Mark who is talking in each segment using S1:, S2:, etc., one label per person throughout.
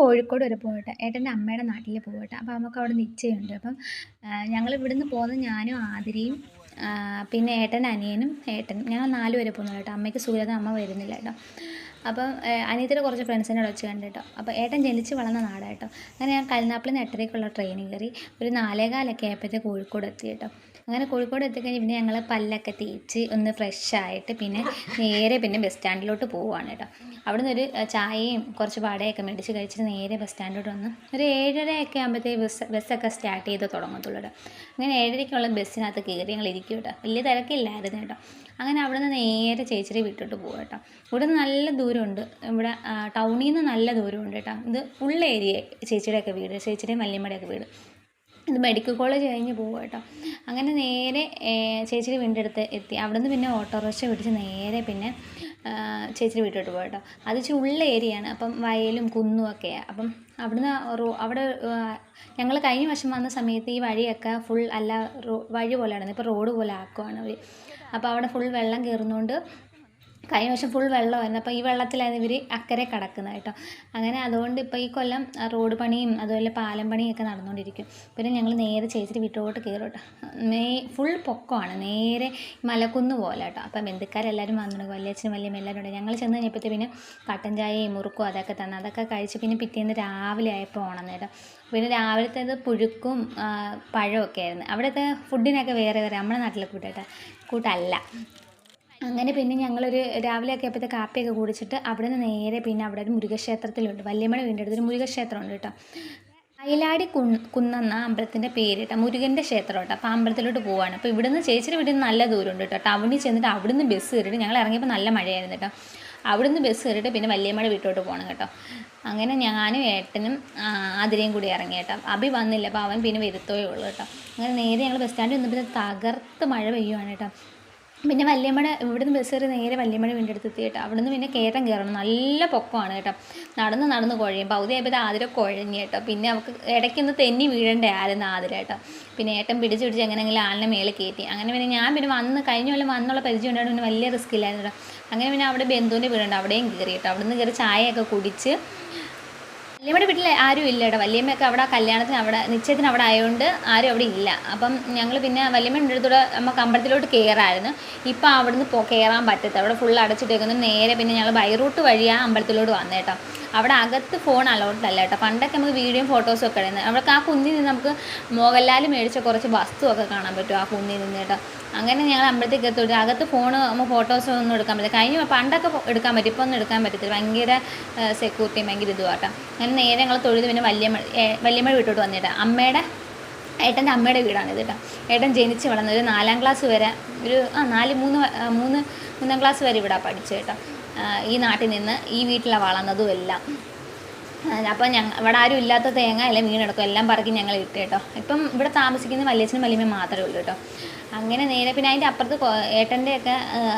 S1: കോഴിക്കോട് വരെ പോകട്ടെ. ഏട്ടന്റെ അമ്മയുടെ നാട്ടിൽ പോകട്ടെ. അപ്പോൾ നമുക്ക് അവിടെ നിശ്ചയമുണ്ട്. അപ്പം ഞങ്ങൾ ഇവിടുന്ന് പോകുന്നത് ഞാനും ആതിരയും പിന്നെ ഏട്ടൻ അനിയനും ഏട്ടനും. ഞങ്ങൾ നാല് പേരെ പോകുന്നു കേട്ടോ. അമ്മയ്ക്ക് സൂര്യത അമ്മ വരുന്നില്ല കേട്ടോ. അപ്പം അനിയത്തിന്റെ കുറച്ച് ഫ്രണ്ട്സിനെ വെച്ച് കണ്ട് കേട്ടോ. അപ്പോൾ ഏട്ടൻ ജനിച്ച് വളർന്ന നാടാണ് അങ്ങനെ ഞാൻ കരുനാപ്പിളിന്ന് എട്ടരയ്ക്കുള്ള ട്രെയിനിൽ കയറി ഒരു നാലേകാലൊക്കെ ആയപ്പോഴത്തേക്ക് കോഴിക്കോട് എത്തി കേട്ടോ. അങ്ങനെ കോഴിക്കോട് എത്തിക്കഴിഞ്ഞ് പിന്നെ ഞങ്ങൾ പല്ലൊക്കെ തേച്ച് ഒന്ന് ഫ്രഷ് ആയിട്ട് പിന്നെ നേരെ പിന്നെ ബസ് സ്റ്റാൻഡിലോട്ട് പോവുകയാണ് കേട്ടോ അവിടുന്ന് ഒരു ചായയും കുറച്ച് വടയൊക്കെ മേടിച്ച് കഴിച്ചിട്ട് നേരെ ബസ് സ്റ്റാൻഡിലോട്ട് വന്ന് ഒരു ഏഴരയൊക്കെ ആകുമ്പോഴത്തേക്ക് ബസ് ബസ്സൊക്കെ സ്റ്റാർട്ട് ചെയ്ത് തുടങ്ങത്തുള്ളൂ കേട്ടോ അങ്ങനെ ഏഴരയ്ക്കുള്ള ബസ്സിനകത്ത് കയറി ഞങ്ങൾ ഇരിക്കും കേട്ടോ വലിയ തിരക്കില്ലായിരുന്നു കേട്ടോ അങ്ങനെ അവിടെ നിന്ന് നേരെ ചേച്ചിരി വിട്ടിട്ട് പോകും കേട്ടോ ഇവിടെ നല്ല ദൂരമുണ്ട്. ഇവിടെ ടൗണിൽ നിന്ന് നല്ല ദൂരമുണ്ട് കേട്ടോ ഇത് ഉള്ള ഏരിയ ചേച്ചിയുടെയൊക്കെ വീട് ചേച്ചിയുടെയും വല്യമ്മയുടെയൊക്കെ വീട്. ഇത് മെഡിക്കൽ കോളേജ് കഴിഞ്ഞ് പോകും കേട്ടോ. അങ്ങനെ നേരെ ചേച്ചിയുടെ അടുത്ത് എത്തി. അവിടെ നിന്ന് പിന്നെ ഓട്ടോറിക്ഷ പിടിച്ച് നേരെ പിന്നെ ചേച്ചിയുടെ വീട്ടിലോട്ട് പോകും കേട്ടോ. അത് ഇച്ചിരി ഉള്ള ഏരിയയാണ് അപ്പം വയലും കുന്നും ഒക്കെയാണ് അപ്പം അവിടുന്ന് റോ അവിടെ ഞങ്ങൾ കഴിഞ്ഞ വർഷം വന്ന സമയത്ത് ഈ വഴിയൊക്കെ ഫുൾ അല്ല റോ വഴി പോലെയാണ് ഇപ്പോൾ റോഡ് പോലെ ആക്കുവാണ് അവർ അപ്പോൾ അവിടെ ഫുൾ വെള്ളം കയറുന്നതുകൊണ്ട് കഴിഞ്ഞ വർഷം ഫുൾ വെള്ളമായിരുന്നു. അപ്പോൾ ഈ വെള്ളത്തിലായിരുന്നു ഇവർ അക്കരെ കിടക്കുന്നത് കേട്ടോ. അങ്ങനെ അതുകൊണ്ട് ഇപ്പോൾ ഈ കൊല്ലം റോഡ് പണിയും അതുപോലെ പാലം പണിയും ഒക്കെ നടന്നുകൊണ്ടിരിക്കും. പിന്നെ ഞങ്ങൾ നേരെ ചേച്ചിട്ട് വീട്ടിലോട്ട് കയറും കേട്ടോ. നേ ഫുൾ പൊക്കമാണ്. നേരെ മലക്കുന്ന് പോലെ കേട്ടോ. അപ്പം ബന്ധുക്കാരെല്ലാവരും വന്നിട്ടുണ്ട്. വല്യച്ഛനും വല്യമ്മ എല്ലാവരും ഉണ്ട്. ഞങ്ങൾ ചെന്ന് കഴിഞ്ഞപ്പോൾ പിന്നെ കട്ടൻ ചായയും മുറുക്കും അതൊക്കെ തന്നെ. അതൊക്കെ കഴിച്ച് പിന്നെ പിറ്റേന്ന് രാവിലെ ആയപ്പോൾ ഓണം കേട്ടോ പിന്നെ രാവിലത്തേത് പുഴുക്കും പഴമൊക്കെ ആയിരുന്നു. അവിടുത്തെ ഫുഡിനൊക്കെ വേറെ വേറെ. നമ്മുടെ നാട്ടിലെ കൂട്ടേട്ടാ കൂട്ടല്ല. അങ്ങനെ പിന്നെ ഞങ്ങളൊരു രാവിലെ ഒക്കെ ആയപ്പോഴത്തെ കാപ്പിയൊക്കെ കുടിച്ചിട്ട് അവിടെ നിന്ന് നേരെ പിന്നെ അവിടെ ഒരു മുരുകക്ഷേത്രത്തിലുണ്ട്. വല്യമ്മയുടെ വീടിന്റെ അടുത്തൊരു മുരുകക്ഷേത്രമുണ്ട് കേട്ടോ. അയിലാടി കുന്ന് കുന്നെന്ന അമ്പലത്തിന്റെ പേര് കേട്ടോ. മുരുകന്റെ ക്ഷേത്രം കേട്ടോ. അപ്പോൾ അമ്പലത്തിലോട്ട് പോവാണ്. അപ്പോൾ ഇവിടുന്ന് ചേച്ചിയുടെ വീട്ടിൽ നിന്ന് നല്ല ദൂരമുണ്ട് കേട്ടോ. ടൗണിൽ ചെന്നിട്ട് അവിടുന്ന് ബസ് കയറിയിട്ട് ഞങ്ങൾ ഇറങ്ങിയപ്പോൾ നല്ല മഴയായിരുന്നു കേട്ടോ. അവിടുന്ന് ബസ് കയറിയിട്ട് പിന്നെ വല്യമ്മയുടെ വീട്ടിലോട്ട് പോകണം കേട്ടോ. അങ്ങനെ ഞാനും ഏട്ടനും അതിരയും കൂടി ഇറങ്ങി കേട്ടോ. അഭി വന്നില്ല. അപ്പോൾ അവൻ പിന്നെ വരുത്തോയേ ഉള്ളൂ കേട്ടോ. അങ്ങനെ നേരെ ഞങ്ങൾ ബസ് സ്റ്റാൻഡിൽ നിന്ന് പിന്നെ തകർത്ത് മഴ പെയ്യുവാണ് കേട്ടോ. പിന്നെ വല്യമ്മയുടെ ഇവിടുന്ന് ബസ് കയറി നേരെ വല്യമ്മയുടെ വീടിന്റെ അടുത്ത് എത്തി കേട്ടോ. അവിടുന്ന് പിന്നെ കയറ്റം കയറണം നല്ല പൊക്കമാണ് കേട്ടോ. നടന്ന് നടന്ന് കുഴയും പകുതി ആയപ്പോൾ ആതിര കുഴഞ്ഞു കേട്ടോ. പിന്നെ അവൾക്ക് ഇടയ്ക്കൊന്ന് തെന്നി വീഴേണ്ട ആയിരുന്നു ആതിര കേട്ടോ. പിന്നെ ഏട്ടൻ പിടിച്ച് പിടിച്ച് എങ്ങനെയെങ്കിലും ആളിനെ മേലെ കയറ്റി അങ്ങനെ പിന്നെ ഞാൻ പിന്നെ വന്ന് കഴിഞ്ഞ കൊല്ലം വന്നുള്ള പരിചയം ഉണ്ടായിരുന്നു പിന്നെ വലിയ റിസ്ക് ഇല്ലായിരുന്നു കേട്ടോ. അങ്ങനെ പിന്നെ അവിടെ ബന്ധുവിന്റെ വീടുണ്ട്. അവിടെയും കയറി കേട്ടോ. അവിടുന്ന് കയറി ചായയൊക്കെ കുടിച്ച് വല്യമ്മയുടെ വീട്ടിൽ ആരും ഇല്ല ഇവിടെ വല്യമ്മയൊക്കെ അവിടെ കല്യാണത്തിന് അവിടെ നിശ്ചയത്തിന് അവിടെ ആയതുകൊണ്ട് ആരും അവിടെ ഇല്ല. അപ്പം ഞങ്ങൾ പിന്നെ വല്യമ്മയുടെ അടുത്തൂടെ നമുക്ക് അമ്പലത്തിലോട്ട് കയറായിരുന്നു ഇപ്പം അവിടുന്ന് പോ കയറാൻ പറ്റത്തില്ല. അവിടെ ഫുൾ അടച്ചിട്ടേക്കുന്നു. നേരെ പിന്നെ ഞങ്ങൾ ബൈറൂട്ട് വഴി ആ അമ്പലത്തിലോട്ട് വന്നു കേട്ടോ അവിടെ അകത്ത് ഫോൺ അലൗഡ് കേട്ടോ പണ്ടൊക്കെ നമുക്ക് വീഡിയോയും ഫോട്ടോസും ഒക്കെ ഇടുന്നത് അവിടെ ആ കുന്നിൽ നിന്ന് നമുക്ക് മോഹൻലാൽ മേടിച്ച കുറച്ച് വസ്തുവൊക്കെ കാണാൻ പറ്റും ആ കുന്നിൽ നിന്ന് കേട്ടോ അങ്ങനെ ഞങ്ങൾ അമ്പലത്തിൽ എത്തി. അകത്ത് ഫോൺ നമ്മൾ ഫോട്ടോസ് ഒന്നും എടുക്കാൻ പറ്റില്ല. കഴിഞ്ഞ പണ്ടൊക്കെ എടുക്കാൻ പറ്റും ഇപ്പോൾ ഒന്നും എടുക്കാൻ പറ്റത്തില്ല. ഭയങ്കര സെക്യൂരിറ്റിയും ഭയങ്കര ഇതുമാട്ടോ അങ്ങനെ നേരെ ഞങ്ങൾ തൊഴുത് പിന്നെ വല്യമ്മ വല്യമ്മ വീട്ടോട്ട് വന്നിട്ട്. അമ്മയുടെ ഏട്ടന്റെ അമ്മയുടെ വീടാണിത് കേട്ടോ. ഏട്ടൻ ജനിച്ച് വളർന്ന ഒരു നാലാം ക്ലാസ് വരെ ഒരു ആ നാല് മൂന്ന് മൂന്ന് മൂന്നാം ക്ലാസ് വരെ ഇവിടെ പഠിച്ചു കേട്ടോ. ഈ നാട്ടിൽ നിന്ന് ഈ വീട്ടിലാണ് വളർന്നതും എല്ലാം. അപ്പോൾ ഞങ്ങൾ ഇവിടെ ആരും ഇല്ലാത്ത തേങ്ങ എല്ലാം വീണെടുക്കും എല്ലാം പറക്കി ഞങ്ങൾ ഇട്ട് കേട്ടോ. ഇപ്പം ഇവിടെ താമസിക്കുന്ന വലിയച്ഛനും വലിയമ്മയും മാത്രമേ ഉള്ളൂ കേട്ടോ. അങ്ങനെ നേരെ പിന്നെ അതിന്റെ അപ്പുറത്ത് ഏട്ടന്റെയൊക്കെ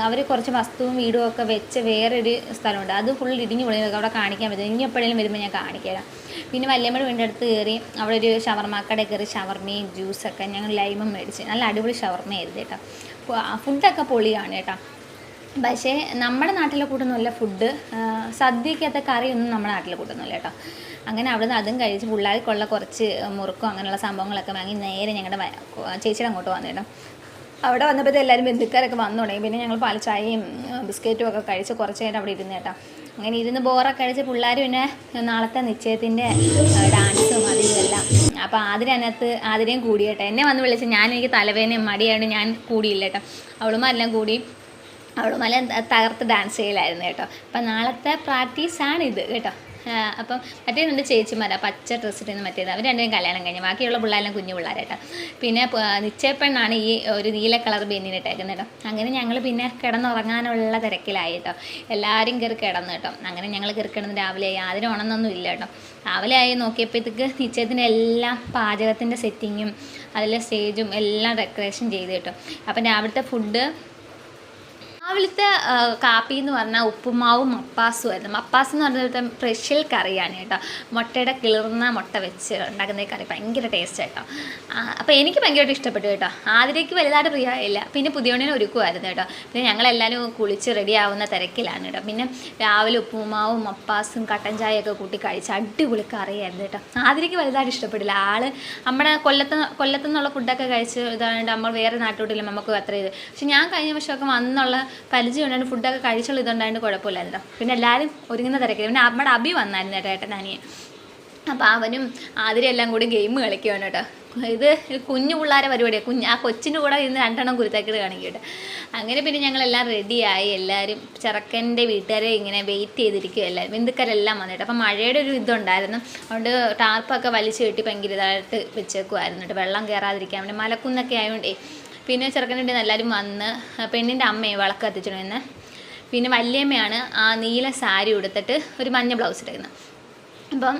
S1: അവർ കുറച്ച് വസ്തുവും വീടും ഒക്കെ വെച്ച് വേറൊരു സ്ഥലമുണ്ട്. അത് ഫുൾ ഇടിഞ്ഞു പൊളി അവിടെ കാണിക്കാൻ പറ്റും ഇനി എപ്പോഴെങ്കിലും വരുമ്പോൾ ഞാൻ കാണിക്കാം പിന്നെ വല്യമ്മയുടെ വീടിന്റെ അടുത്ത് കയറി അവിടെ ഒരു ഷവർമാക്കടെ കയറി ഷവർമയും ജ്യൂസൊക്കെ ഞങ്ങൾ ലൈമും മേടിച്ച് നല്ല അടിപൊളി ഷവർമയായിരുന്നു കേട്ടോ. ഫുഡൊക്കെ പൊളിയാണ് കേട്ടോ. പക്ഷേ നമ്മുടെ നാട്ടിൽ കൂട്ടുന്നില്ല ഫുഡ്. സദ്യക്കകത്തെ കറിയൊന്നും നമ്മുടെ നാട്ടിൽ കൂട്ടുന്നില്ല കേട്ടോ. അങ്ങനെ അവിടെ നിന്ന് അതും കഴിച്ച് പിള്ളേർക്കുള്ള കുറച്ച് മുറുക്കും അങ്ങനെയുള്ള സംഭവങ്ങളൊക്കെ വാങ്ങി നേരെ ഞങ്ങളുടെ ചേച്ചിയുടെ അങ്ങോട്ട് വന്നു കേട്ടോ. അവിടെ വന്നപ്പോഴത്തെ എല്ലാവരും ബന്ധുക്കാരൊക്കെ വന്നു തുടങ്ങി. പിന്നെ ഞങ്ങൾ പാൽച്ചായയും ബിസ്ക്കറ്റും ഒക്കെ കഴിച്ച് കുറച്ച് നേരം അവിടെ ഇരുന്ന് കേട്ടോ. അങ്ങനെ ഇരുന്ന് ബോറൊക്കെ കഴിച്ച് പിള്ളേർ പിന്നെ നാളത്തെ നിശ്ചയത്തിന്റെ ഡാൻസും അതും എല്ലാം അപ്പോൾ അതിനകത്ത് ആതിരയും കൂടി കേട്ടോ. എന്നെ വന്ന് വിളിച്ച് ഞാൻ എനിക്ക് തലവേദനയും മടിയായിട്ട് ഞാൻ കൂടിയില്ല കേട്ടോ. അവളുമാരെല്ലാം കൂടി അവളും നല്ല തകർത്ത് ഡാൻസ് ചെയ്യലായിരുന്നു കേട്ടോ. അപ്പം നാളത്തെ പ്രാക്ടീസാണിത് കേട്ടോ. അപ്പം മറ്റേ രണ്ട് ചേച്ചിമാരാണ് പച്ച ഡ്രസ്സ് ഇട്ടുന്ന മറ്റേത്. അവർ രണ്ടും കല്യാണം കഴിഞ്ഞു. ബാക്കിയുള്ള പിള്ളേരെല്ലാം കുഞ്ഞു പിള്ളേരായിട്ടോ പിന്നെ നിശ്ചയപ്പെണ്ണാണ് ഈ ഒരു നീല കളർ ബെന്നിനിട്ടേക്കുന്നത് കേട്ടോ. അങ്ങനെ ഞങ്ങൾ പിന്നെ കിടന്നുറങ്ങാനുള്ള തിരക്കിലായി കേട്ടോ. എല്ലാവരും കയറി കിടന്നു കേട്ടോ. അങ്ങനെ ഞങ്ങൾ കയറി കിടന്ന് രാവിലെ ആയി. അതിന് ഉണന്നൊന്നും ഇല്ല കേട്ടോ. രാവിലെ ആയി നോക്കിയപ്പോഴത്തേക്ക് നിശ്ചയത്തിന്റെ എല്ലാം പാചകത്തിന്റെ സെറ്റിങ്ങും അതിലെ സ്റ്റേജും എല്ലാം ഡെക്കറേഷൻ ചെയ്ത് കേട്ടോ. അപ്പം രാവിലത്തെ ഫുഡ് രാവിലത്തെ കാപ്പി എന്ന് പറഞ്ഞാൽ ഉപ്പുമാവും മപ്പാസും ആയിരുന്നു. മപ്പാസ് എന്ന് പറഞ്ഞാൽ സ്പെഷ്യൽ കറിയാണ് കേട്ടോ. മുട്ടയുടെ കിളിർന്ന മുട്ട വെച്ച് ഉണ്ടാക്കുന്ന കറി ഭയങ്കര ടേസ്റ്റ് കേട്ടോ അപ്പോൾ എനിക്ക് ഭയങ്കരമായിട്ട് ഇഷ്ടപ്പെട്ടു കേട്ടോ. ആതിരയ്ക്ക് വലുതായിട്ട് പ്രിയമായില്ല പിന്നെ പുതിയോണിനെ ഒരുക്കുമായിരുന്നു കേട്ടോ. പിന്നെ ഞങ്ങളെല്ലാവരും കുളിച്ച് റെഡി ആവുന്ന തിരക്കിലാണ് കേട്ടോ. പിന്നെ രാവിലെ ഉപ്പുമാവും മപ്പാസും കട്ടൻ ചായയൊക്കെ കൂട്ടി കഴിച്ച് അടിപൊളി കറിയായിരുന്നു കേട്ടോ. ആതിരയ്ക്ക് വലുതായിട്ട് ഇഷ്ടപ്പെട്ടില്ല. ആൾ നമ്മുടെ കൊല്ലത്ത് കൊല്ലത്തു നിന്നുള്ള ഫുഡൊക്കെ കഴിച്ച് ഇതാണ് നമ്മൾ വേറെ നാട്ടിലോട്ടില്ല. നമുക്ക് അത്ര ഇത്. പക്ഷെ ഞാൻ കഴിഞ്ഞ വർഷമൊക്കെ വന്നുള്ള പരിചയം ഉണ്ടായിരുന്നു ഫുഡൊക്കെ കഴിച്ചുള്ള ഇതുണ്ടായിരുന്നു കുഴപ്പമില്ലായിരുന്നു പിന്നെ എല്ലാവരും ഒരുങ്ങുന്ന തിരക്കില്ല പിന്നെ നമ്മുടെ അഭി വന്നായിരുന്നു ഏട്ടൻ അനിയൻ. അപ്പോൾ അവനും ആതിരെ എല്ലാം കൂടി ഗെയിം കളിക്കുകയാണ് കേട്ടോ ഇത് കുഞ്ഞു പിള്ളേരെ പരിപാടിയാണ് കുഞ്ഞ് ആ കൊച്ചിന്റെ കൂടെ ഇന്ന് രണ്ടെണ്ണം കുരുത്തക്കേട് കാണിക്കട്ടെ അങ്ങനെ പിന്നെ ഞങ്ങളെല്ലാം റെഡിയായി എല്ലാവരും ചെറുക്കന്റെ വീട്ടുകാരെ ഇങ്ങനെ വെയിറ്റ് ചെയ്തിരിക്കുക എല്ലാവരും ബന്ധുക്കാരെല്ലാം വന്നിട്ട്. അപ്പം മഴയുടെ ഒരു ഇതുണ്ടായിരുന്നു. അതുകൊണ്ട് ടാർപ്പൊക്കെ വലിച്ചു കെട്ടി ഭയങ്കര ഇതായിട്ട് വെച്ചേക്കുമായിരുന്നു കേട്ടോ വെള്ളം കയറാതിരിക്കാൻ വേണ്ടി. മലക്കുന്നൊക്കെ ആയതുകൊണ്ടേ പിന്നെ ചെറുക്കന്റെ എല്ലാവരും വന്ന് പെണ്ണിന്റെ അമ്മയെ വിളക്ക് കത്തിച്ചിട്ടുണ്ടെന്ന് പിന്നെ വല്യമ്മയാണ് ആ നീല സാരി ഉടുത്തിട്ട് ഒരു മഞ്ഞ ബ്ലൗസ് ഇടുന്നത് അപ്പം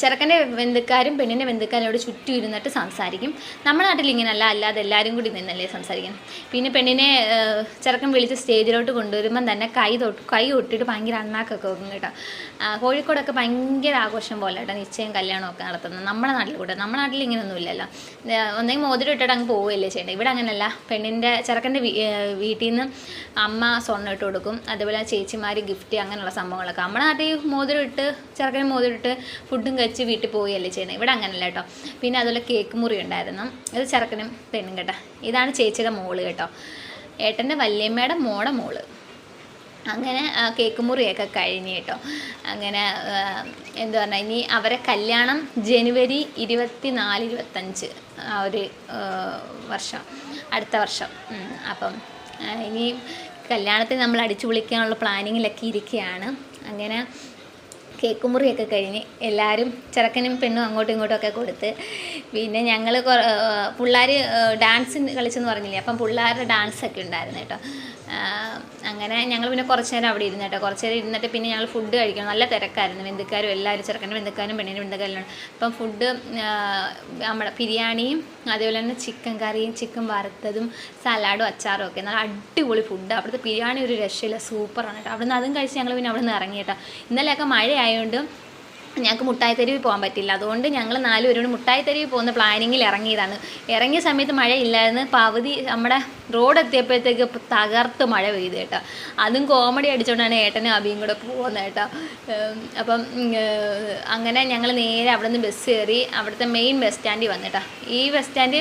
S1: ചെറുക്കന്റെ ബന്ധുക്കാരും പെണ്ണിന്റെ ബന്ധുക്കാരും അവിടെ ചുറ്റും ഇരുന്നിട്ട് സംസാരിക്കും. നമ്മുടെ നാട്ടിൽ ഇങ്ങനല്ല അല്ലാതെ എല്ലാവരും കൂടി നിന്നല്ലേ സംസാരിക്കും പിന്നെ പെണ്ണിനെ ചെറുക്കൻ വിളിച്ച് സ്റ്റേജിലോട്ട് കൊണ്ടുവരുമ്പം തന്നെ കൈ തൊട്ട് കൈ തൊട്ടിട്ട് ഭയങ്കര അണ്ണാക്കൊക്കെ വെക്കും കേട്ടോ. കോഴിക്കോടൊക്കെ ഭയങ്കര ആഘോഷം പോലെ കേട്ടോ നിശ്ചയം കല്യാണമൊക്കെ നടത്തുന്നത്. നമ്മുടെ നാട്ടിൽ കൂടെ നമ്മുടെ നാട്ടിൽ ഇങ്ങനെയൊന്നും ഇല്ലല്ലോ ഒന്നെങ്കിൽ മോതിരം ഇട്ടിട്ട് അങ്ങ് പോവുകയല്ലേ ചെയ്യേണ്ടത് ഇവിടെ അങ്ങനെയല്ല പെണ്ണിന്റെ ചെറുക്കന്റെ വീട്ടിൽ നിന്ന് അമ്മ സ്വർണം ഇട്ട് കൊടുക്കും. അതുപോലെ ചേച്ചിമാർ ഗിഫ്റ്റ് അങ്ങനെയുള്ള സംഭവങ്ങളൊക്കെ. നമ്മുടെ നാട്ടിൽ മോതിരം ഇട്ട് ചെറുക്കൻ മോതിരം ഇട്ട് ഫുഡും കഴിച്ച് വീട്ടിൽ പോവുകയല്ലേ ചെയ്യുന്നത് ഇവിടെ അങ്ങനെയല്ല കേട്ടോ. പിന്നെ അതുപോലെ കേക്ക് മുറി ഉണ്ടായിരുന്നു. അത് ചെറുക്കനും പെണ്ണും കേട്ടോ. ഇതാണ് ചേച്ചിയുടെ മോൾ കേട്ടോ. ഏട്ടന്റെ വല്യമ്മയുടെ മോടെ മോൾ. അങ്ങനെ കേക്ക് മുറിയൊക്കെ കഴിഞ്ഞ് കേട്ടോ. അങ്ങനെ എന്താ പറഞ്ഞാൽ ഇനി അവരെ കല്യാണം ജനുവരി ഇരുപത്തി നാല് ഇരുപത്തഞ്ച് ആ ഒരു വർഷം അടുത്ത വർഷം. അപ്പം ഇനി കല്യാണത്തിന് നമ്മൾ അടിച്ചു വിളിക്കാനുള്ള പ്ലാനിങ്ങിലൊക്കെ ഇരിക്കുകയാണ്. അങ്ങനെ കേക്ക് മുറിയൊക്കെ കഴിഞ്ഞ് എല്ലാവരും ചെറുക്കനും പെണ്ണും അങ്ങോട്ടും ഇങ്ങോട്ടും ഒക്കെ കൊടുത്ത് പിന്നെ ഞങ്ങൾ പിള്ളേർ ഡാൻസ് കളിച്ചെന്ന് പറഞ്ഞില്ലേ അപ്പം പിള്ളേരുടെ ഡാൻസൊക്കെ ഉണ്ടായിരുന്നു കേട്ടോ. അങ്ങനെ ഞങ്ങൾ പിന്നെ കുറച്ച് നേരം അവിടെ ഇരുന്ന് കുറച്ച് നേരം ഇരുന്നിട്ട് പിന്നെ ഞങ്ങൾ ഫുഡ് കഴിക്കണം. നല്ല തിരക്കായിരുന്നു. ബന്ധുക്കാരും എല്ലാവരും ചെറുക്കന്റെ ബന്ധുക്കാരും പെണ്ണിന്റെ ബന്ധുക്കാരും അപ്പം ഫുഡ് നമ്മുടെ ബിരിയാണിയും അതേപോലെ തന്നെ ചിക്കൻ കറിയും ചിക്കൻ വറുത്തതും സലാഡും അച്ചാറും ഒക്കെ. നല്ല അടിപൊളി ഫുഡ് അവിടുത്തെ ബിരിയാണി ഒരു രക്ഷയില്ല. സൂപ്പറാണ് കേട്ടോ. അവിടുന്ന് അതും കഴിച്ച് ഞങ്ങൾ പിന്നെ അവിടെ നിന്ന് ഇറങ്ങി കേട്ടോ. ഇന്നലെയൊക്കെ മഴയായതുകൊണ്ട് ഞങ്ങൾക്ക് മുട്ടായി തെരുവിൽ പോകാൻ പറ്റില്ല. അതുകൊണ്ട് ഞങ്ങൾ നാല് പേരോട് മുട്ടായി തെരുവിൽ പോകുന്ന പ്ലാനിങ്ങിൽ ഇറങ്ങിയതാണ്. ഇറങ്ങിയ സമയത്ത് മഴ ഇല്ലായിരുന്നു. പകുതി നമ്മുടെ റോഡ് എത്തിയപ്പോഴത്തേക്ക് തകർത്ത് മഴ പെയ്തു കേട്ടോ. അതും കോമഡി അടിച്ചുകൊണ്ടാണ് ഏട്ടനും അബിയും കൂടെ പോകുന്നത് കേട്ടോ. അപ്പം അങ്ങനെ ഞങ്ങൾ നേരെ അവിടെ നിന്ന് ബസ് കയറി അവിടുത്തെ മെയിൻ ബസ് സ്റ്റാൻഡിൽ വന്നിട്ടാ ഈ ബസ് സ്റ്റാൻഡ്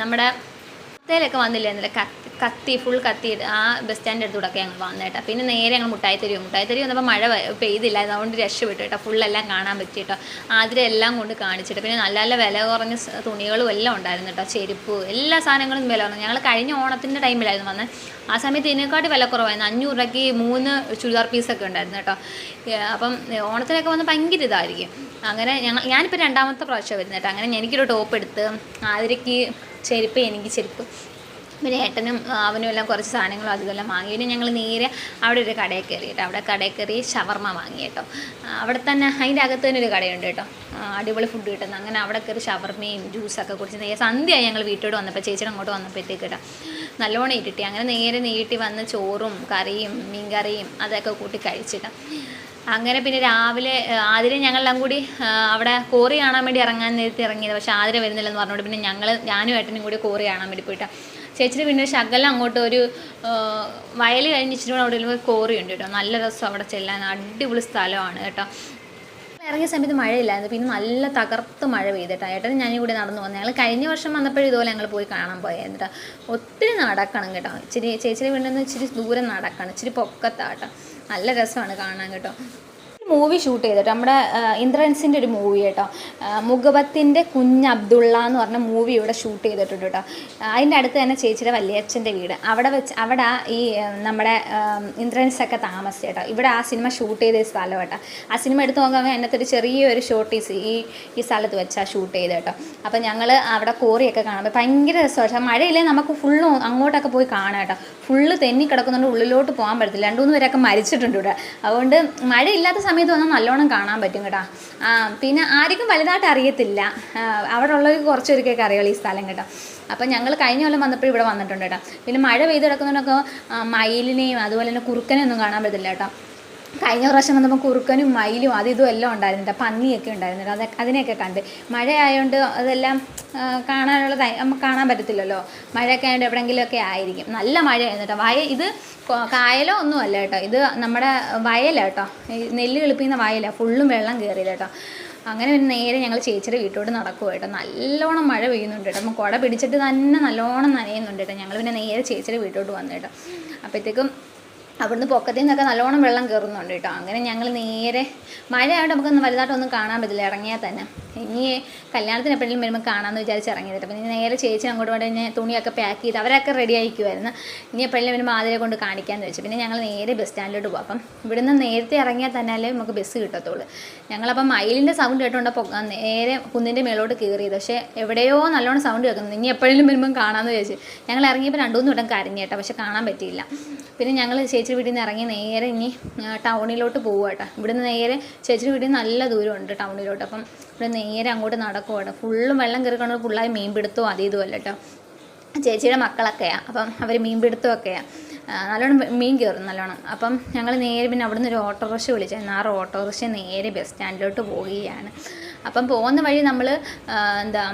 S1: നമ്മുടെ ത്തേലൊക്കെ വന്നില്ലായിരുന്നില്ല കത്തി കത്തി ഫുൾ കത്തി ആ ബസ് സ്റ്റാൻഡ് അടുത്തൂടെ ഞങ്ങൾ വന്നേട്ടാ പിന്നെ നേരെ ഞങ്ങൾ മുട്ടായി തരുമോ മുട്ടായി തരുമോ വന്നപ്പോൾ മഴ പെയ്തില്ല അതുകൊണ്ട് രക്ഷപ്പെട്ടു കേട്ടോ. ഫുള്ളെല്ലാം കാണാൻ പറ്റി കേട്ടോ. ആതിരെ എല്ലാം കൊണ്ട് കാണിച്ചിട്ട്. പിന്നെ നല്ല നല്ല വില കുറഞ്ഞ തുണികളും എല്ലാം ഉണ്ടായിരുന്നു കേട്ടോ. ചെരുപ്പ് എല്ലാ സാധനങ്ങളും വില കുറഞ്ഞു. ഞങ്ങൾ കഴിഞ്ഞ ഓണത്തിന്റെ ടൈമിലായിരുന്നു വന്നത്. ആ സമയത്ത് ഇതിനെക്കാട്ടി വില കുറവായിരുന്നു. അഞ്ഞൂറ് രൂപയ്ക്ക് മൂന്ന് ചുരിദാർ പീസൊക്കെ ഉണ്ടായിരുന്നു കേട്ടോ. അപ്പം ഓണത്തിനൊക്കെ വന്ന് ഭയങ്കര ഇതായിരിക്കും. അങ്ങനെ ഞങ്ങൾ ഞാനിപ്പോൾ രണ്ടാമത്തെ പ്രാവശ്യം വരുന്നത് കേട്ടോ. അങ്ങനെ എനിക്കൊരു ടോപ്പ് എടുത്ത് ആതിരയ്ക്ക് ചെരുപ്പ് എനിക്ക് ചെരുപ്പ്. പിന്നെ ഏട്ടനും അവനും എല്ലാം കുറച്ച് സാധനങ്ങളും അതുമെല്ലാം വാങ്ങി. പിന്നെ ഞങ്ങൾ നേരെ അവിടെ ഒരു കടയിൽ കയറി കേട്ടോ അവിടെ കടയിൽ കയറി ഷവർമ്മ വാങ്ങി കേട്ടോ. അവിടെ തന്നെ അതിന്റെ അകത്ത് തന്നെ ഒരു കടയുണ്ട് കേട്ടോ. അടിപൊളി ഫുഡ് കിട്ടുന്നത് അങ്ങനെ അവിടെ കയറി ഷവർമ്മയും ജ്യൂസൊക്കെ കുടിച്ച് നേരെ സന്ധ്യയായി ഞങ്ങൾ വീട്ടോട് വന്നപ്പോൾ ചേച്ചിയുടെ അങ്ങോട്ട് വന്നപ്പോഴത്തേക്ക് കേട്ടോ. നല്ലോണം ഇട്ടിട്ടി അങ്ങനെ നേരെ നീട്ടി വന്ന് ചോറും കറിയും മീൻകറിയും അതൊക്കെ കൂട്ടി കഴിച്ചിട്ട് അങ്ങനെ പിന്നെ രാവിലെ ആതിരെ ഞങ്ങളെല്ലാം കൂടി അവിടെ കോറി കാണാൻ വേണ്ടി ഇറങ്ങാൻ നേരത്തെ ഇറങ്ങിയത്. പക്ഷേ ആതിര വരുന്നില്ലെന്ന് പറഞ്ഞുകൊണ്ട് പിന്നെ ഞങ്ങൾ ഞാനും ഏട്ടനും കൂടി കോറി കാണാൻ വേണ്ടി പോയിട്ടാ ചേച്ചിയുടെ പിന്നെ ശകലം അങ്ങോട്ട് ഒരു വയൽ കഴിഞ്ഞ് ഇച്ചിരി അവിടെ ഒരു കോറി ഉണ്ട് കേട്ടോ. നല്ല രസം അവിടെ ചെല്ലാൻ. അടിപൊളി സ്ഥലമാണ് കേട്ടോ. ഇറങ്ങിയ സമയത്ത് മഴയില്ലായിരുന്നു. പിന്നെ നല്ല തകർത്ത് മഴ പെയ്തിട്ടാണ് ഏട്ടനും ഞാനും കൂടി നടന്നു വന്നത് ഞങ്ങൾ കഴിഞ്ഞ വർഷം വന്നപ്പോഴും ഇതുപോലെ ഞങ്ങൾ പോയി കാണാൻ പോയത് കേട്ടോ. ഒത്തിരി നടക്കണം കേട്ടോ. ഇച്ചിരി ചേച്ചിയുടെ വീട്ടിൽ നിന്ന് ഇച്ചിരി ദൂരം നടക്കണം. ഇച്ചിരി പൊക്കത്താട്ടോ നല്ല രസമാണ് കാണാൻ കേട്ടോ. മൂവി ഷൂട്ട് ചെയ്തിട്ട്. നമ്മുടെ ഇന്ദ്രൻസിന്റെ ഒരു മൂവി കേട്ടോ. മുഖബത്തിന്റെ കുഞ്ഞ് അബ്ദുള്ള എന്ന് പറഞ്ഞ മൂവി ഇവിടെ ഷൂട്ട് ചെയ്തിട്ടുണ്ട് കേട്ടോ. അതിന്റെ അടുത്ത് തന്നെ ചേച്ചിയുടെ വല്യച്ഛന്റെ വീട്. അവിടെ വെച്ച് അവിടെ ഈ നമ്മുടെ ഇന്ദ്രൻസൊക്കെ താമസിച്ചു കേട്ടോ. ഇവിടെ ആ സിനിമ ഷൂട്ട് ചെയ്ത സ്ഥലം കേട്ടോ. ആ സിനിമ എടുത്ത് നോക്കുമ്പോൾ അതിനകത്ത് ഒരു ചെറിയൊരു ഷോർട്ടീസ് ഈ ഈ സ്ഥലത്ത് വെച്ചാൽ ഷൂട്ട് ചെയ്ത് കേട്ടോ. അപ്പോൾ ഞങ്ങൾ അവിടെ കോറിയൊക്കെ കാണുമ്പോൾ ഭയങ്കര രസമാണ് മഴയില്ലേ നമുക്ക് ഫുള്ള് അങ്ങോട്ടൊക്കെ പോയി കാണാം കേട്ടോ. ഫുള്ള് തെന്നി കിടക്കുന്നുണ്ട് ഉള്ളിലോട്ട് പോകാൻ പറ്റത്തില്ല. രണ്ടു മൂന്ന് പേരൊക്കെ മരിച്ചിട്ടുണ്ട് ഇവിടെ. അതുകൊണ്ട് മഴയില്ലാത്ത സമയത്ത് വന്നാൽ നല്ലോണം കാണാൻ പറ്റും കേട്ടോ. പിന്നെ ആർക്കും വലുതായിട്ട് അറിയത്തില്ല. അവിടെ ഉള്ളവർക്ക് കുറച്ചൊരുക്കൊക്കെ അറിയുള്ളൂ ഈ സ്ഥലം കേട്ടോ. അപ്പം ഞങ്ങൾ കഴിഞ്ഞ കൊല്ലം വന്നപ്പോൾ ഇവിടെ വന്നിട്ടുണ്ട് കേട്ടോ. പിന്നെ മഴ പെയ്ത് കിടക്കുന്നതിനൊക്കെ മയിലിനെയും അതുപോലെ തന്നെ കുറുക്കനെയൊന്നും കാണാൻ പറ്റത്തില്ല കേട്ടോ. കഴിഞ്ഞ പ്രാവശ്യം വന്നപ്പോൾ കുറുക്കനും മയിലും അത് ഇതും എല്ലാം ഉണ്ടായിരുന്നുണ്ട് പന്നിയൊക്കെ ഉണ്ടായിരുന്നുണ്ട് അതൊക്കെ അതിനെയൊക്കെ കണ്ട്. മഴ ആയതുകൊണ്ട് അതെല്ലാം കാണാനുള്ള നമുക്ക് കാണാൻ പറ്റത്തില്ലല്ലോ. മഴയൊക്കെ ആയതുകൊണ്ട് എവിടെയെങ്കിലുമൊക്കെ ആയിരിക്കും. നല്ല മഴയായിരുന്നു കേട്ടോ വയ ഇത് കായലോ ഒന്നും അല്ല കേട്ടോ. ഇത് നമ്മുടെ ഈ നെല്ല് കിളിപ്പിക്കുന്ന വയലാണ് ഫുള്ളും വെള്ളം കയറിയില്ല കേട്ടോ. അങ്ങനെ ഒരു നേരെ ഞങ്ങൾ ചേച്ചിയുടെ വീട്ടിലോട്ട് നടക്കുക കേട്ടോ. നല്ലോണം മഴ പെയ്യുന്നുണ്ട് കേട്ടോ. നമ്മൾ കുട പിടിച്ചിട്ട് തന്നെ നല്ലോണം നനയുന്നുണ്ട് കേട്ടോ. ഞങ്ങൾ പിന്നെ നേരെ ചേച്ചിയുടെ വീട്ടോട്ട് വന്നു കേട്ടോ. അപ്പോഴത്തേക്കും അവിടുന്ന് പൊക്കത്തിൽ നിന്നൊക്കെ നല്ലോണം വെള്ളം കയറുന്നുണ്ട് കേട്ടോ. അങ്ങനെ ഞങ്ങൾ നേരെ മഴ ആയതുകൊണ്ട് നമുക്കൊന്നും വലുതായിട്ടൊന്നും കാണാൻ പറ്റില്ല. ഇറങ്ങിയാൽ തന്നെ. ഇനി കല്യാണത്തിന് എപ്പോഴെങ്കിലും വരുമ്പോൾ കാണാമെന്ന് വിചാരിച്ച് ഇറങ്ങിയത്. അപ്പം ഇനി നേരെ ചേച്ചി അങ്ങോട്ട് കൊണ്ട് ഞാൻ തുണിയൊക്കെ പാക്ക് ചെയ്ത് അവരൊക്കെ റെഡി ആയിരിക്കുമായിരുന്നു ഇനി എപ്പോഴെങ്കിലും വരുമ്പോൾ ആതിരെ കൊണ്ട് കാണിക്കാമെന്ന് വെച്ചു. പിന്നെ ഞങ്ങൾ നേരെ ബസ് സ്റ്റാൻഡിലോട്ട് പോകും അപ്പം ഇവിടുന്ന് നേരത്തെ ഇറങ്ങിയാൽ തന്നെ നമുക്ക് ബസ് കിട്ടത്തുള്ളൂ. ഞങ്ങളപ്പം മയിലിന്റെ സൗണ്ട് കേട്ടുകൊണ്ട് നേരെ കുന്നിന്റെ മേലോട്ട് കയറിയത് പക്ഷേ എവിടെയോ നല്ലോണം സൗണ്ട് കേൾക്കുന്നു ഇനി എപ്പോഴെങ്കിലും വരുമ്പം കാണാമെന്ന് വിചാരിച്ചു. ഞങ്ങൾ ഇറങ്ങിയപ്പോൾ രണ്ടു മൂന്ന് വട്ടം കരഞ്ഞു കേട്ടോ. പക്ഷെ കാണാൻ പറ്റിയില്ല. പിന്നെ ഞങ്ങൾ ചേച്ചി വീട്ടിൽ നിന്ന് ഇറങ്ങി നേരെ ഇനി ടൗണിലോട്ട് പോകുക കേട്ടോ. ഇവിടുന്ന് നേരെ ചേച്ചി വീട്ടിൽ നല്ല ദൂരമുണ്ട് ടൗണിലോട്ട് അപ്പം ഇവിടെ നേരെ അങ്ങോട്ട് നടക്കുവാണ്. ഫുള്ളും വെള്ളം കയറിക്കൊണ്ട് ഫുള്ളായി മീൻ പിടുത്തവും അത് ഇതുമല്ല കേട്ടോ. ചേച്ചിയുടെ മക്കളൊക്കെയാണ് അപ്പം അവർ മീൻ പിടുത്തമൊക്കെയാണ് നല്ലോണം മീൻ കയറും നല്ലോണം. അപ്പം ഞങ്ങൾ നേരെ പിന്നെ അവിടുന്ന് ഒരു ഓട്ടോറിക്ഷ വിളിച്ചായിരുന്നു ആ ഓട്ടോറിക്ഷ നേരെ ബസ് സ്റ്റാൻഡിലോട്ട് പോവുകയാണ്. അപ്പം പോകുന്ന വഴി നമ്മൾ എന്താ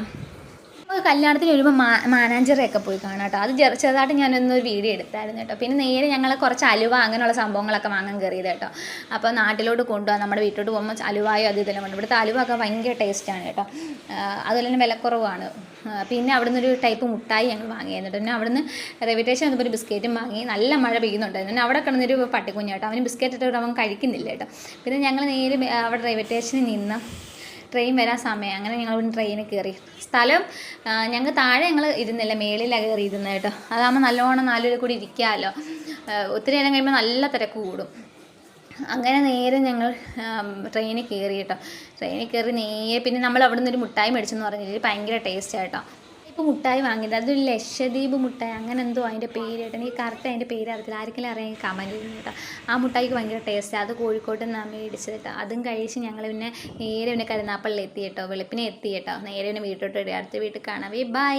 S1: നമുക്ക് കല്യാണത്തിന് വരുമ്പോൾ മാ മാനേജറെയൊക്കെ പോയി കാണാം കേട്ടോ അത് ചെറു ചെറുതായിട്ട് ഞാനൊന്നൊരു വീഡിയോ എടുത്തായിരുന്നു കേട്ടോ പിന്നെ നേരെ ഞങ്ങൾ കുറച്ച് അലുവ അങ്ങനെയുള്ള സംഭവങ്ങളൊക്കെ വാങ്ങാൻ കയറിയത് കേട്ടോ അപ്പോൾ നാട്ടിലോട്ട് കൊണ്ടുപോകാം നമ്മുടെ വീട്ടിലോട്ട് പോകുമ്പോൾ അലുവായോ അത് ഇതെല്ലാം കൊണ്ട് ഇവിടുത്തെ അലുവ ഒക്കെ ഭയങ്കര ടേസ്റ്റാണ് കേട്ടോ അതുപോലെ തന്നെ വിലക്കുറവാണ്. പിന്നെ അവിടുന്ന് ഒരു ടൈപ്പ് മുട്ടായി ഞങ്ങൾ വാങ്ങിയായിരുന്നു പിന്നെ അവിടുന്ന് റെവിറ്റേഷൻ എന്നൊരു ഒരു ബിസ്ക്കറ്റും വാങ്ങി. നല്ല മഴ പെയ്യുന്നുണ്ടായിരുന്നു. പിന്നെ അവിടെ കിടന്നൊരു പട്ടിക്കുഞ്ഞ് കേട്ടോ അവന് ബിസ്ക്കറ്റ് ഇട്ടിട്ട് അവൻ കഴിക്കുന്നില്ല കേട്ടോ പിന്നെ ഞങ്ങൾ നേരെ അവിടെ റെവിറ്റേഷനിൽ നിന്ന് ട്രെയിൻ വരാൻ സമയം. അങ്ങനെ ഞങ്ങൾ ഇവിടെ ട്രെയിനിൽ കയറി. സ്ഥലം ഞങ്ങൾ താഴെ ഞങ്ങൾ ഇരുന്നില്ല. മേളിലാണ് കയറി ഇരുന്നത് കേട്ടോ. അതാകുമ്പോൾ നല്ലോണം നാലുപേർ കൂടി ഇരിക്കാമല്ലോ ഒത്തിരി നേരം കഴിയുമ്പോൾ നല്ല തിരക്ക് കൂടും. അങ്ങനെ നേരെ ഞങ്ങൾ ട്രെയിനിൽ കയറി കേട്ടോ. ട്രെയിനിൽ കയറി നേരെ പിന്നെ നമ്മൾ അവിടെ നിന്ന് ഒരു മുട്ടായി മേടിച്ചെന്ന് പറഞ്ഞിട്ട് ഭയങ്കര ടേസ്റ്റ് കേട്ടോ. മുട്ടായി വാങ്ങിയത്. അതൊരു ലക്ഷദ്വീപ് മുട്ടായി. അങ്ങനെ എന്തോ അതിന്റെ പേര് കേട്ടോ. എനിക്ക് കറക്റ്റ് അതിന്റെ പേര് അറിയത്തില്ല. ആർക്കെങ്കിലും അറിയാം കമന്റ് ചെയ്യുന്നു ആ മുട്ടായിക്ക് ഭയങ്കര ടേസ്റ്റ് അത് കോഴിക്കോട്ട് നിന്നാണ് മേടിച്ചത് കേട്ടോ. അതും കഴിച്ച് ഞങ്ങൾ പിന്നെ നേരെ പിന്നെ കരുനാപ്പള്ളിൽ എത്തി കേട്ടോ. വെളുപ്പിനെ എത്തി കേട്ടോ. നേരെ പിന്നെ വീട്ടിലോട്ട് അടുത്ത വീട്ടിൽ കാണാവേ ബൈ